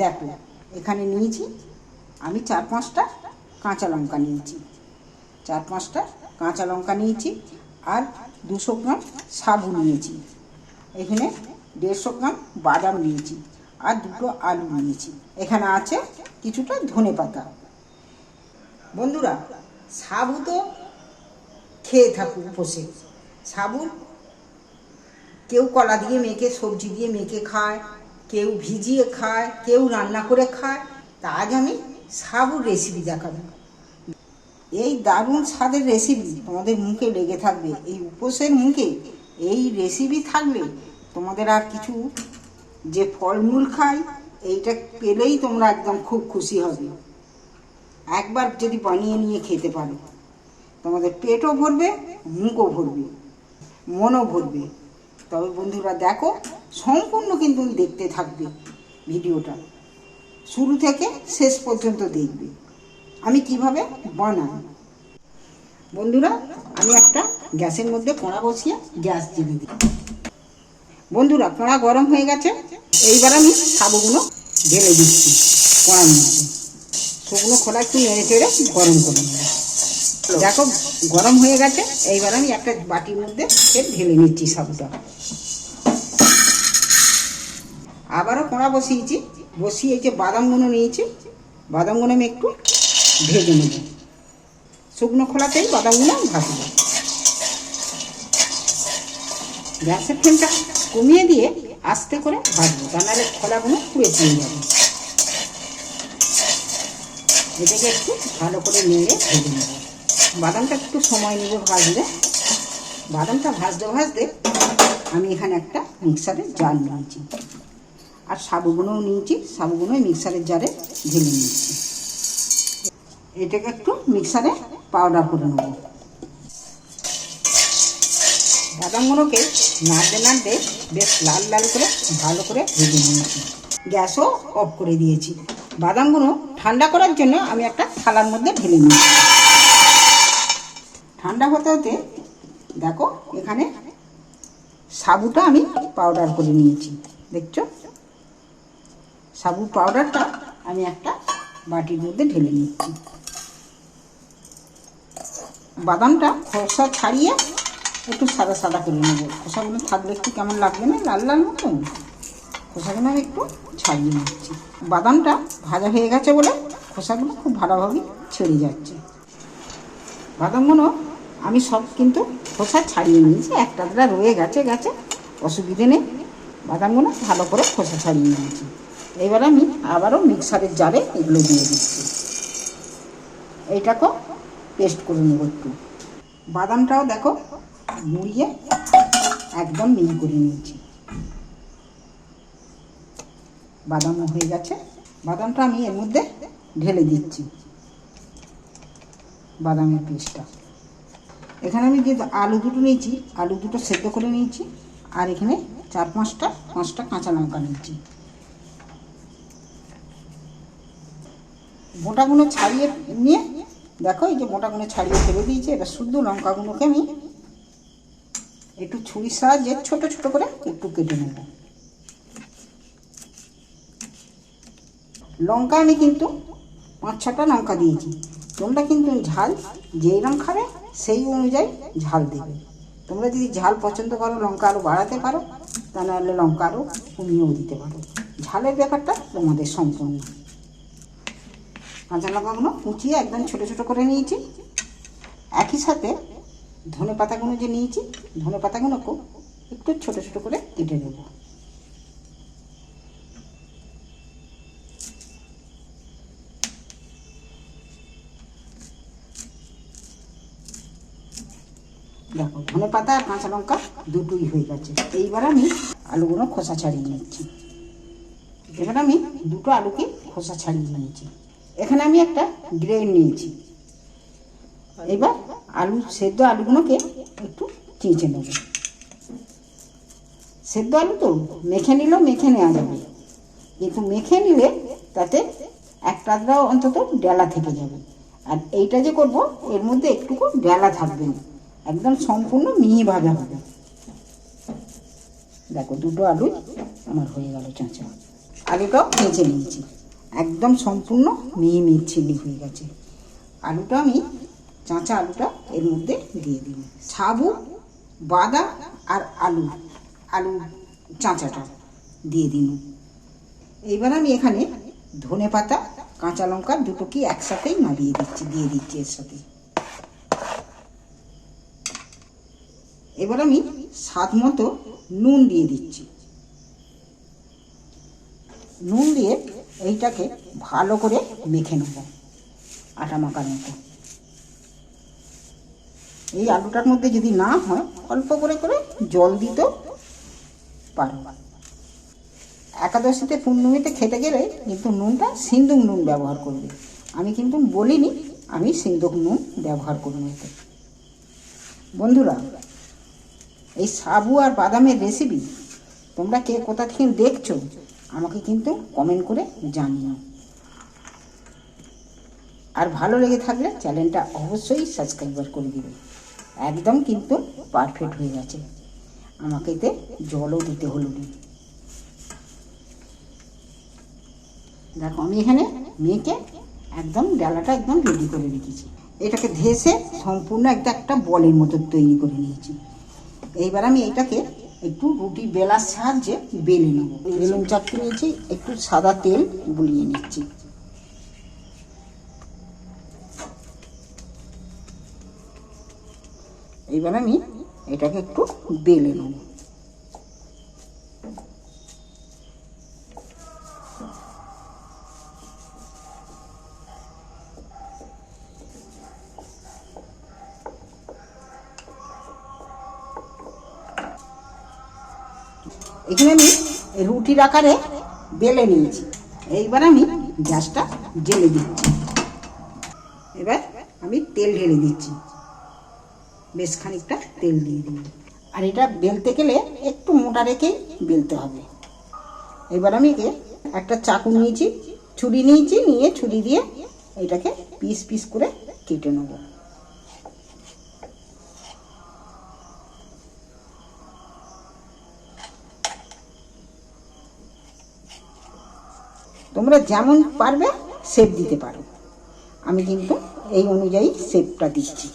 দেখো এখানে নিয়েছি, আমি চার পাঁচটা কাঁচা লঙ্কা নিয়েছি। চার পাঁচটা কাঁচা লঙ্কা নিয়েছি আর দুশো গ্রাম সাবু নিয়েছি। এখানে দেড়শো গ্রাম বাদাম নিয়েছি আর দুটো আলু নিয়েছি। এখানে আছে কিছুটা ধনে পাতা। বন্ধুরা সাবু তো খেয়ে থাকুক উপসে। সাবু কেউ কলা দিয়ে মেখে, সবজি দিয়ে মেখে খায় কেউ ভিজিয়ে খায়, কেউ রান্না করে খায়, তা আজ আমি সাবুর রেসিপি দেখাবো। এই দারুণ স্বাদের রেসিপি তোমাদের মুখে লেগে থাকবে, এই উপোসের মুখে এই রেসিপি থাকলে তোমাদের আর কিছু যে ফলমূল খাই, এইটা পেলেই তোমরা একদম খুব খুশি হবে। একবার যদি বানিয়ে নিয়ে খেতে পারো, তোমাদের পেটও ভরবে, মুখও ভরবে, মনও ভরবে। তবে বন্ধুরা দেখো সম্পূর্ণ কিন্তু দেখতে থাকবে ভিডিওটা। শুরু থেকে শেষ পর্যন্ত দেখবে। আমি কীভাবে বানাই? বন্ধুরা, আমি একটা গ্যাসের মধ্যে কড়া বসিয়ে গ্যাস জ্বেলে দিই। বন্ধুরা, কড়া গরম হয়ে গেছে। এইবার আমি সাবুগুলো ঢেলে দিচ্ছি কড়ার মধ্যে। শুকনো খোলা একটু নেড়ে চেড়ে গরম করে নেব। দেখো, গরম হয়ে গেছে। এইবার আমি একটা বাটির মধ্যে ঢেলে নিচ্ছি সাবুটা আবারও কড়া বসিয়েছি। বসিয়ে যে বাদামগুলো নিয়েছি। বাদাম বাদামগুলো আমি একটু ভেজে নেব। শুকনো খোলাতেই বাদামগুলো ভাজব। গ্যাসের ফ্লেমটা কমিয়ে দিয়ে আস্তে করে ভাজবো। তা নাহলে খোলাগুলো পুড়ে চলে যাবে। এটাকে একটু ভালো করে নেড়ে ভেজে নেব। বাদামটা একটু সময় নেব ভাজতে বাদামটা ভাজতে ভাজতে আমি এখানে একটা মিক্সারের জার নিয়েছি আর সাবুগুলোও নিয়েছি সাবুগুলো মিক্সারের জারে ঢেলে নিয়েছি। এটাকে একটু মিক্সারে পাউডার করে নেব। বাদামগুলোকে নাড়তে নাড়তে বেশ লাল লাল করে ভালো করে ভেজে নিয়েছি। গ্যাসও অফ করে দিয়েছি। বাদামগুলো ঠান্ডা করার জন্য আমি একটা থালার মধ্যে ঢেলে নিয়েছি। ঠান্ডা হতে হতে দেখো এখানে সাবুটা আমি পাউডার করে নিয়েছি। দেখছ? সাবু পাউডারটা আমি একটা বাটির মধ্যে ঢেলে নিচ্ছি। বাদামটা খোসা ছাড়িয়ে একটু সাদা সাদা করে নেব। খোসাগুলো থাকলে একটু কেমন লাগবে না? লাল লাল মতন? খোসাগুলো আমি একটু ছাড়িয়ে নিচ্ছি। বাদামটা ভাজা হয়ে গেছে বলে খোসাগুলো খুব ভালোভাবে ছেড়ে যাচ্ছে। বাদামগুলো আমি সব কিন্তু খোসা ছাড়িয়ে নিয়েছি। একটা দুটা রয়ে গেছে গেছে। অসুবিধে নেই। বাদামগুলো ভালো করে খোসা ছাড়িয়ে নিয়েছি। এবার আমি আবারও মিক্সারের জারে এগুলো দিয়ে দিচ্ছি। এইটাকেও পেস্ট করে নেব একটু। বাদামটাও দেখো মুড়িয়ে একদম মিহি করে নিয়েছি। বাদামও হয়ে গেছে। বাদামটা আমি এর মধ্যে ঢেলে দিচ্ছি বাদামের পেস্টটা এখানে আমি যে আলু দুটো নিয়েছি, আলু দুটো সেদ্ধ করে নিয়েছি, আর এখানে চার পাঁচটা পাঁচটা কাঁচা লঙ্কা নিয়েছি। মোটাগুলো ছাড়িয়ে নিয়ে, দেখো এই যে মোটাগুলো ছাড়িয়ে ফেলে দিয়েছি, এবার শুদ্ধ লঙ্কাগুলোকে আমি একটু ছুরির সাহায্যে ছোট ছোট করে একটু কেটে নেব। লঙ্কা আমি কিন্তু পাঁচ ছটা লঙ্কা দিয়েছি। তোমরা কিন্তু ঝাল যেই রকম খাবে সেই অনুযায়ী ঝাল দেবে। তোমরা যদি ঝাল পছন্দ করো, লঙ্কা আরও বাড়াতে পারো, তা নাহলে লঙ্কা আরও কমিয়েও দিতে পারো। ঝালের ব্যাপারটা তোমাদের সম্পূর্ণ। কাঁচা লঙ্কাগুলো কুচিয়ে একদম ছোটো ছোটো করে নিয়েছি। একই সাথে ধনে পাতাগুলো যে নিয়েছি, ধনে পাতাগুলোকেও একটু ছোটো ছোটো করে কেটে নেব। দেখো, ধনে পাতা আর কাঁচা লঙ্কা দুটোই হয়ে গেছে। এইবার আমি আলুগুলো খোসা ছাড়িয়ে নিচ্ছি। এবার আমি দুটো আলুকে খোসা ছাড়িয়ে নিয়েছি এখানে আমি একটা গ্রেন নিয়েছি। এবার আলু, সেদ্ধ আলুগুলোকে একটু চেঁচে নেব। সেদ্ধ আলু তো মেখে নিলেও মেখে নেওয়া যাবে। কিন্তু মেখে নিলে তাতে একটা আধটাও অন্তত ডেলা থেকে যাবে। আর এইটা যে করব, এর মধ্যে একটুকু ডেলা থাকবে একদম সম্পূর্ণ মিহিভাবে হবে। দেখো, দুটো আলুই আমার হয়ে গেল চাঁচা। আলুটাও ভেজে নিয়েছি। একদম সম্পূর্ণ মিহি মিচ্ছিলি হয়ে গেছে। আলুটা আমি চাঁচা আলুটা এর মধ্যে দিয়ে দিই সাবু বাদাম আর আলু আলু চাঁচাটা দিয়ে দিন এইবার আমি এখানে ধনে পাতা, কাঁচা লঙ্কা দুটো কি একসাথেই নাড়িয়ে দিচ্ছি, দিয়ে দিচ্ছি এর সাথে। এবার আমি স্বাদ মতো নুন দিয়ে দিচ্ছি। নুন দিয়ে এইটাকে ভালো করে মেখে নেব আটা মাখার মতো। এই আলুটার মধ্যে যদি না হয়, অল্প করে করে জল দিতেও পারো। একাদশীতে পূর্ণমীতে খেতে গেলে কিন্তু নুনটা সিন্দুক নুন ব্যবহার করবে। আমি কিন্তু বলিনি আমি সিন্দুক নুন ব্যবহার করব এতে। বন্ধুরা, এই সাবু আর বাদামের রেসিপি তোমরা কে কোথা থেকে দেখছ? আমাকে কিন্তু কমেন্ট করে জানিও। আর ভালো লেগে থাকলে চ্যানেলটা অবশ্যই সাবস্ক্রাইবার করে দিবে। একদম কিন্তু পারফেক্ট হয়ে গেছে। আমাকে এতে জলও দিতে হলো না। দেখো, আমি এখানে মেয়েকে একদম ডালাটা একদম রেডি করে রেখেছি। এটাকে ধেসে সম্পূর্ণ একটা একটা বলের মতো তৈরি করে নিয়েছি। এইবার আমি এটাকে একটু রুটি বেলার সাহায্যে বেলে নেব। বেলুন চাটকে নিয়েছি একটু সাদা তেল বুলিয়ে নিচ্ছি। এবার আমি এটাকে একটু বেলে নেব। রুটির আকারে বেলে নিয়েছি। এইবার আমি গ্যাসটা জেলে দিচ্ছি। এবার আমি তেল ঢেলে দিচ্ছি। বেশ খানিকটা তেল দিয়ে দিই আর এটা বেলতে গেলে একটু মোটা রেখেই বেলতে হবে। এবার আমি একে একটা চাকু নিয়েছি, ছুরি নিয়েছি, নিয়ে ছুরি দিয়ে এটাকে পিস পিস করে কেটে নেব। তোমরা যেমন পারবে শেপ দিতে পারো। আমি কিন্তু এই অনুযায়ী শেপটা দিচ্ছি।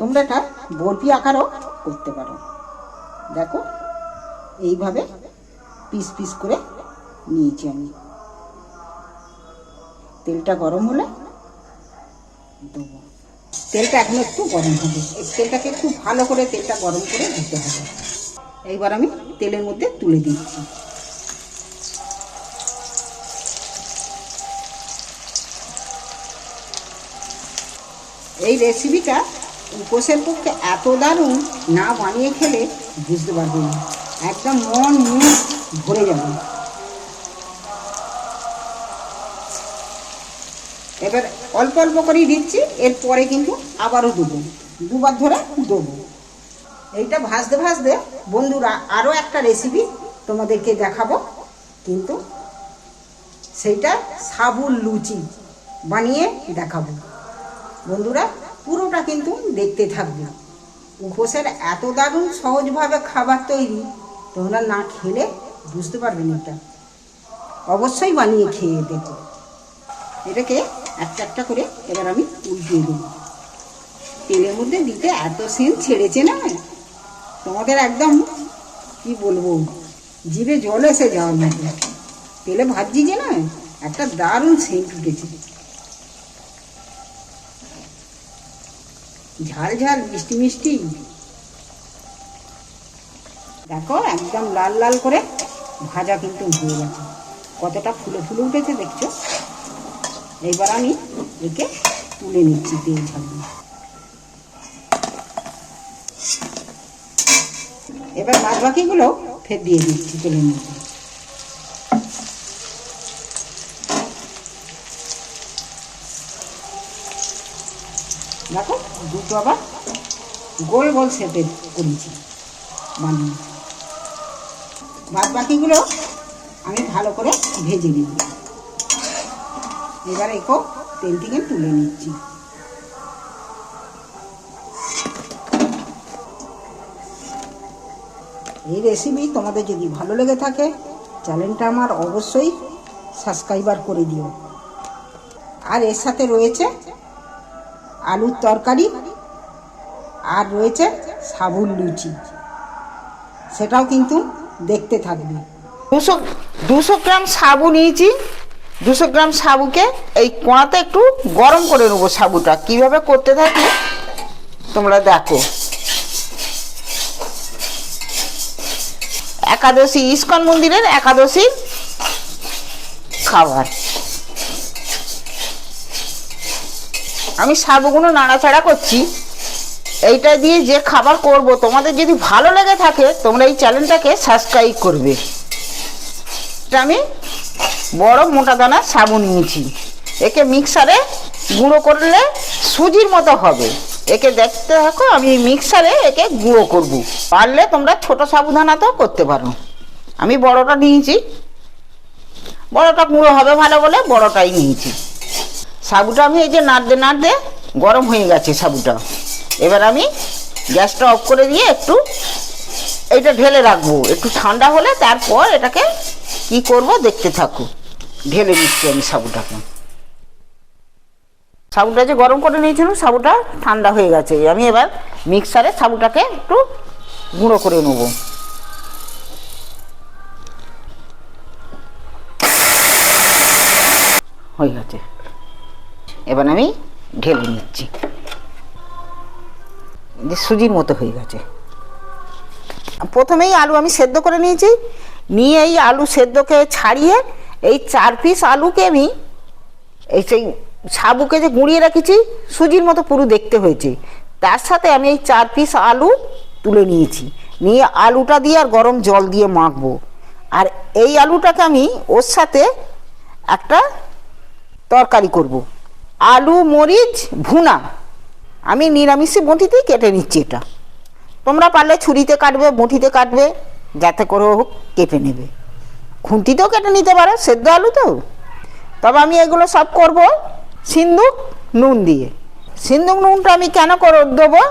তোমরা এটা বরফি আকারও করতে পারো। দেখো, এইভাবে পিস পিস করে নিয়েছি আমি। তেলটা গরম হলে দেবো। তেলটা এখন একটু গরম হবে। তেলটাকে একটু ভালো করে তেলটা গরম করে দিতে হবে। এইবার আমি তেলের মধ্যে তুলে দিচ্ছি। এই রেসিপিটা উপোসের পক্ষে এত দারুণ, না বানিয়ে খেলে বুঝতে পারবে না। একদম মন মুখ ভরে যাবে। এবার অল্প অল্প করেই দিচ্ছি, এরপরে কিন্তু আবারও দেবো। দুবার ধরে দেবো। এইটা ভাজতে ভাজতে বন্ধুরা আরও একটা রেসিপি তোমাদেরকে দেখাবো। কিন্তু সেইটা সাবুর লুচি বানিয়ে দেখাবো। বন্ধুরা, পুরোটা কিন্তু দেখতে থাকবে। উপোসের এত দারুণ সহজভাবে খাবার তৈরি, তোমরা না খেলে বুঝতে পারবে না এটা। অবশ্যই বানিয়ে খেয়ে দেখো। এটাকে একটা একটা করে এবার আমি উল্টিয়ে দেবো। তেলের মধ্যে দিতে এত সেন্ট ছেড়েছে না? তোমাদের একদম, কি বলব, জিভে জল এসে যাওয়ার মতো। তেলে ভাবছি যে না, একটা দারুণ সেন্ট উঠেছে। ঝাল ঝাল মিষ্টি মিষ্টি। দেখো, একদম লাল লাল করে ভাজা কিন্তু হয়ে গেছে। কতটা ফুলে ফুলে উঠেছে দেখছ? এইবার আমি একে তুলে নিচ্ছি তেল ছাড়িয়ে এবার বাদ বাকিগুলো ফের দিয়ে দিচ্ছি তেলের মধ্যে দেখো দুটো আবার গোল গোল শেপে করেছি। বানিয়ে বাদ বাকিগুলো আমি ভালো করে ভেজে নিব। এবার একে তেল থেকে তুলে নিচ্ছি। এই রেসিপি তোমাদের যদি ভালো লেগে থাকে চ্যানেলটা আমার অবশ্যই সাবস্ক্রাইবার করে দিও। আর এর সাথে রয়েছে আলুর তরকারি আর রয়েছে সাবুন লুচি। সেটাও কিন্তু দেখতে থাকবে। দুশো দুশো গ্রাম সাবু নিয়েছি। দুশো গ্রাম সাবুকে এই কোঁড়াতে একটু গরম করে নেব সাবুটা। কীভাবে করতে থাকি তোমরা দেখো। একাদশী, ইস্কন মন্দিরের একাদশীর খাবার। আমি সাবুগুলো নাড়াচাড়া করছি। এইটা দিয়ে যে খাবার করব, তোমাদের যদি ভালো লেগে থাকে, তোমরা এই চ্যানেলটাকে সাবস্ক্রাইব করবে। এটা আমি বড় মোটা দানা সাবু নিয়েছি। একে মিক্সারে গুঁড়ো করলে সুজির মতো হবে। একে দেখতে থাকো, আমি মিক্সারে একে গুঁড়ো করব। পারলে তোমরা ছোট সাবুদানাতেও করতে পারো। আমি বড়টা নিয়েছি। বড়টা গুঁড়ো হবে ভালো বলে বড়টাই নিয়েছি। সাবুটা আমি এই যে নাড়তে নাড়তে গরম হয়ে গেছে সাবুটা। এবার আমি গ্যাসটা অফ করে দিয়ে একটু এটা ঢেলে রাখব। একটু ঠান্ডা হলে তারপর এটাকে কি করব দেখতে থাকো। ঢেলে নিচ্ছি আমি সাবুটাকে। সাবুটা যে গরম করে নিয়েছিলাম সাবুটা ঠান্ডা হয়ে গেছে। আমি এবার মিক্সারে সাবুটাকে একটু গুঁড়ো করে নেব। হয়ে গেছে। এবার আমি ঢেলে নিচ্ছি। যে সুজির মতো হয়ে গেছে। প্রথমেই আলু আমি সেদ্ধ করে নিয়েছি। নিয়ে এই আলু সেদ্ধকে ছাড়িয়ে এই চার পিস আলুকে আমি এই সেই সাবুকে যে গুঁড়িয়ে রেখেছি, সুজির মতো পুরো দেখতে হয়েছে। তার সাথে আমি এই চার পিস আলু তুলে নিয়েছি। নিয়ে আলুটা দিয়ে আর গরম জল দিয়ে মাখবো। আর এই আলুটাকে আমি ওর সাথে একটা তরকারি করব। আলু, মরিচ, ভুনা। আমি নিরামিষে বঁটিতেই কেটে নিচ্ছি এটা। তোমরা পারলে ছুরিতে কাটবে, বঁটিতে কাটবে, যাতে করে হোক কেটে নেবে। খুন্তিতেও কেটে নিতে পারো, সেদ্ধ আলু তো। তবে আমি এগুলো সব করব সিন্দুক নুন দিয়ে। সিন্দুক নুনটা আমি কেন করে দেবো?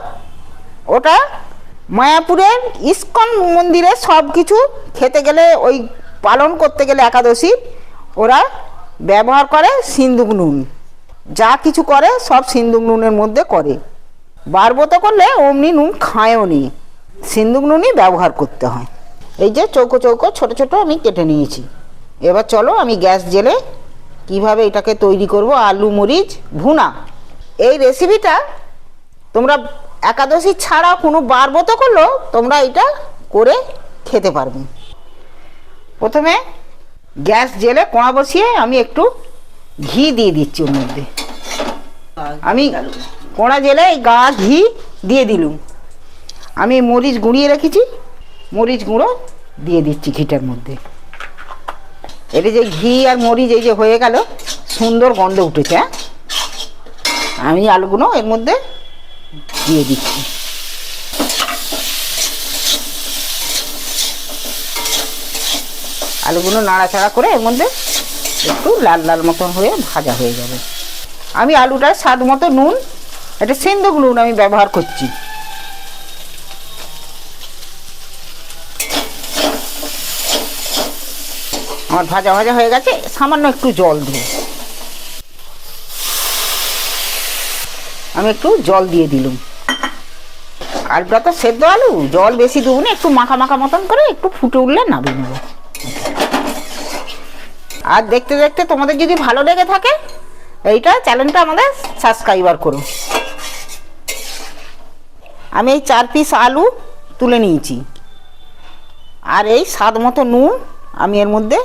ওটা মায়াপুরের ইস্কন মন্দিরে সব কিছু খেতে গেলে, ওই পালন করতে গেলে একাদশী, ওরা ব্যবহার করে সিন্দুক নুন। যা কিছু করে, সব সিন্দুক নুনের মধ্যে করে। বারবত করলে অমনি নুন খায়ও নি। সিন্দুক নুনই ব্যবহার করতে হয়। এই যে চৌকো চৌকো, ছোট ছোট আমি কেটে নিয়েছি। এবার চলো আমি গ্যাস জেলে কীভাবে এটাকে তৈরি করব, আলু, মরিচ, ভুনা। এই রেসিপিটা তোমরা একাদশী ছাড়া কোনো বারবত করলেও তোমরা এটা করে খেতে পারবে। প্রথমে গ্যাস জেলে কোঁড়া বসিয়ে আমি একটু ঘি দিয়ে দিচ্ছি ওর মধ্যে। আমি কোঁড়া জেলে গা ঘি দিয়ে দিলুম। আমি মরিচ গুঁড়িয়ে রেখেছি, মরিচ গুঁড়ো দিয়ে দিচ্ছি ঘিটার মধ্যে। এটা যে ঘি আর মরিচ এই যে হয়ে গেল, সুন্দর গন্ধ উঠেছে হ্যাঁ? আমি আলুগুলো এর মধ্যে দিয়ে দিচ্ছি। আলুগুলো নাড়াচাড়া করে এর মধ্যে একটু লাল লাল মতন হয়ে ভাজা হয়ে যাবে। আমি আলুটার স্বাদ মতো নুন, এটা সিন্দুক নুন আমি ব্যবহার করছি। আমার ভাজা ভাজা হয়ে গেছে, সামান্য একটু জল দেবো আমি একটু জল দিয়ে দিলুম। আলুটা তো সেদ্ধ আলু, জল বেশি দেবো না, একটু মাখা মাখা মতন করে একটু ফুটে উঠলে নামিয়ে নেব। আর দেখতে দেখতে তোমাদের যদি ভালো লেগে থাকে, এইটা চ্যানেলটা আমাদের সাবস্ক্রাইবার করুন। আমি এই চার পিস আলু তুলে নিয়েছি। আর এই স্বাদ মতো নুন আমি এর মধ্যে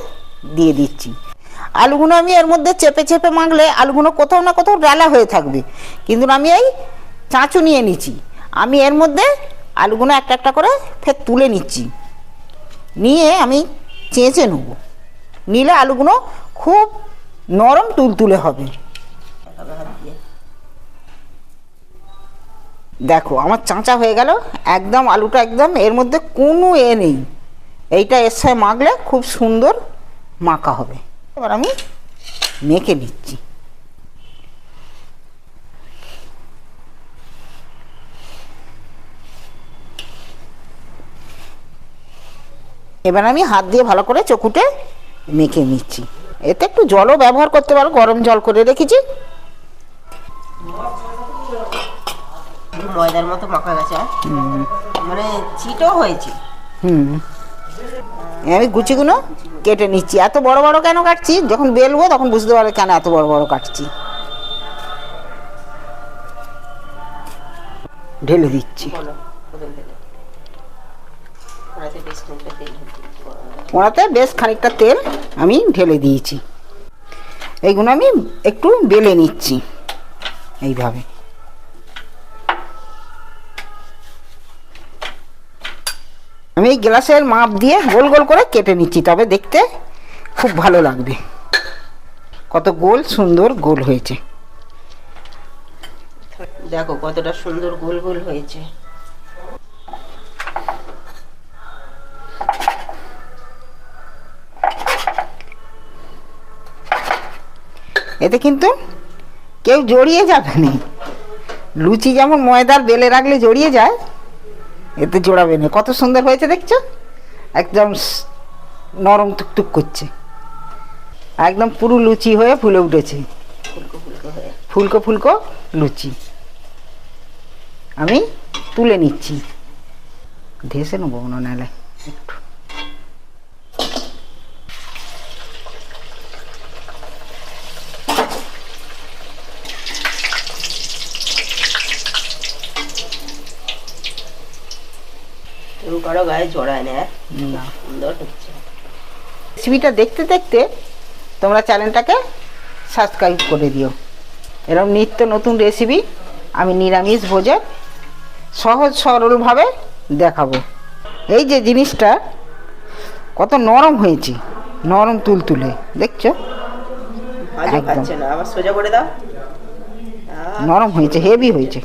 দিয়ে দিচ্ছি। আলুগুলো আমি এর মধ্যে চেপে চেপে মাখলে আলুগুলো কোথাও না কোথাও ডালা হয়ে থাকবে। কিন্তু আমি এই চাঁচু নিয়ে নিচ্ছি। আমি এর মধ্যে আলুগুলো একটা একটা করে ফের তুলে নিচ্ছি। নিয়ে আমি চেঁচে নেব। নিলে আলুগুলো খুব নরম তুলতুলে হবে। দেখো, আমার চাঁচা হয়ে গেল। একদম আলুটা একদম, এর মধ্যে কোনো এ নেই। এইটা এর সাথে মাখলে খুব সুন্দর মাখা হবে। এবার আমি মেখে নিচ্ছি। এবার আমি হাত দিয়ে ভালো করে চকুটে মেখে নিচ্ছি। এতে একটু জলও ব্যবহার করতে পারো গরম জল করে রেখেছি। ময়দার মতো মাখা গেছে মানে হয়েছে। হুম। আমি গুচিগুলো কেটে নিচ্ছি। এত বড় বড় কেন কাটছি? যখন বেলবো তখন বুঝতে পারবে কেন এত বড় বড় কাটছি। ঢেলে দিচ্ছি। ওনাতে বেশ খানিকটা তেল আমি ঢেলে দিয়েছি। এইগুলো আমি একটু বেলে নিচ্ছি। এইভাবে। আমি এই গ্লাসের মাপ দিয়ে গোল গোল করে কেটে নিচ্ছি, তবে দেখতে খুব ভালো লাগবে। কত গোল সুন্দর গোল হয়েছে। দেখো কতটা সুন্দর গোল গোল হয়েছে। এতে কিন্তু কেউ জড়িয়ে যাবে না। লুচি যেমন ময়দার বেলে রাখলে জড়িয়ে যায়, এতে জোড়াবে না। কত সুন্দর হয়েছে দেখছ? একদম নরম টুকটুক করছে। একদম পুরো লুচি হয়ে ফুলে উঠেছে। ফুলকো ফুলকো লুচি। আমি তুলে নিচ্ছি। ধেসে নেব নাহলে একটু। কারও গায়ে জড়ায় না সুন্দর হচ্ছে। রেসিপিটা দেখতে দেখতে তোমরা চ্যানেলটাকে সাবস্ক্রাইব করে দিও। এরকম নিত্য নতুন রেসিপি আমি নিরামিষ ভোজে সহজ সরলভাবে দেখাবো। এই যে জিনিসটা কত নরম হয়েছে নরম তুলতুলে দেখছ? একদম। করে দাও। আহ, নরম হয়েছে হেভি হয়েছে।